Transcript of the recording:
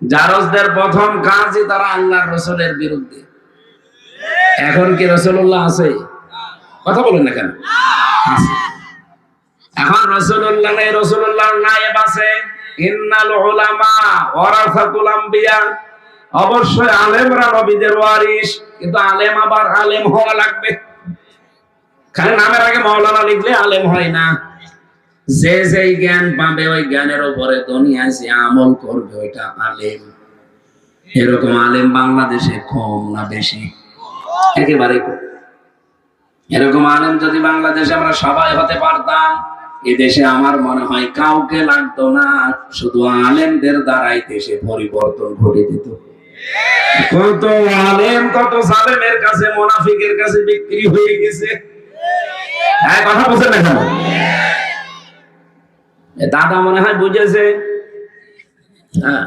জারজদের প্রথম কাজই তারা আল্লাহর রসুলের বিরুদ্ধে। এখন কি রসুল্লাহ আছে? কথা বলেন না কেন? এখন রসুল্লাহ নেই রসুল্লাহ নায়েব আছে। কিন্তু আলেম আবার আলেম হওয়া লাগবে। খালি নামের আগে মাওলানা লিখলে আলেম হয় না। যে যেই জ্ঞান পাবে, ওই জ্ঞানের উপরে দুনিয়ায় যে আমল করবে, ওইটা আলেম। এরকম আলেম বাংলাদেশে কম না বেশি? একেবারে কম। এরকম আলেম যদি বাংলাদেশে আমরা সবাই হতে পারতাম, এ দেশে আমার মনে হয় কাউকে লাগতো না, শুধু আলেমদের দ্বারাই দেশে পরিবর্তন ঘটে যেত। কত আলেম, কত সালেমের কাছে, মোনাফিকের কাছে বিক্রি হয়ে গেছে। হ্যাঁ কথা বলছেন না দাদা মনে হয় বুঝেছে। হ্যাঁ।